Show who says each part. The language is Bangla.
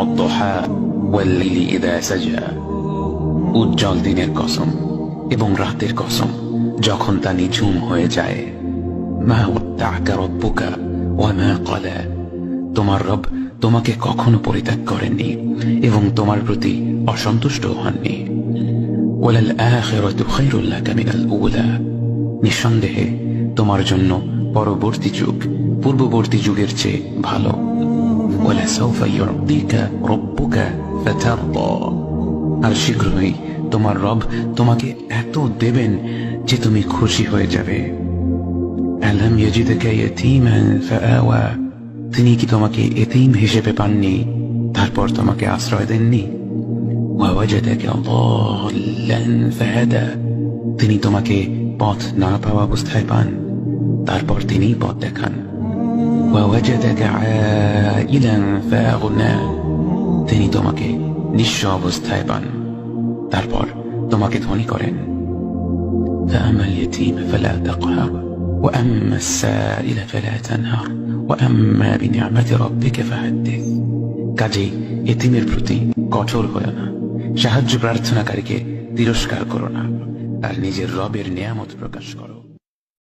Speaker 1: ওয়াদ্দোহা ওয়াল্লিলি ইদা সাজা। উজ্জ্বল দিনের কসম এবং রাতের কসম যখন তা নিঝুম হয়ে যায়। মা ওয়াত্তাকা রব্বুকা ওয়া মা ক্বালা। তোমার রব তোমাকে কখনো পরিত্যাগ করেননি এবং তোমার প্রতি অসন্তুষ্ট হননি। ওয়ালাল আখিরাতু খায়রুল লাকা মিনাল উলা। নিঃসন্দেহে তোমার জন্য পরবর্তী যুগ, পূর্ববর্তী যুগের চেয়ে ভালো। সৌ আর শীঘ্রই তোমার রব তোমাকে এত দেবেন যে তুমি খুশি হয়ে যাবে। তিনি কি তোমাকে এতিম হিসেবে পাননি? তারপর তোমাকে আশ্রয় দেননি? তিনি তোমাকে পথ না পাওয়া অবস্থায় পান। তারপর তিনি পথ দেখান। ওয়াওয়াজাদাকা আইলান ফাআগনা তিনি তোমাকে নিঃস্ব অবস্থায় পান তারপর তোমাকে ধনী করেন فأما اليتيم فلا تقهر وأما السائل فلا تنهر وأما بنعمة ربك فحدث কাজেই এতিমের প্রতি কঠোর হয়ে না সাহায্য প্রার্থনাকারীকে তিরস্কার করো না আর নিজের রবের নিয়ামত প্রকাশ করো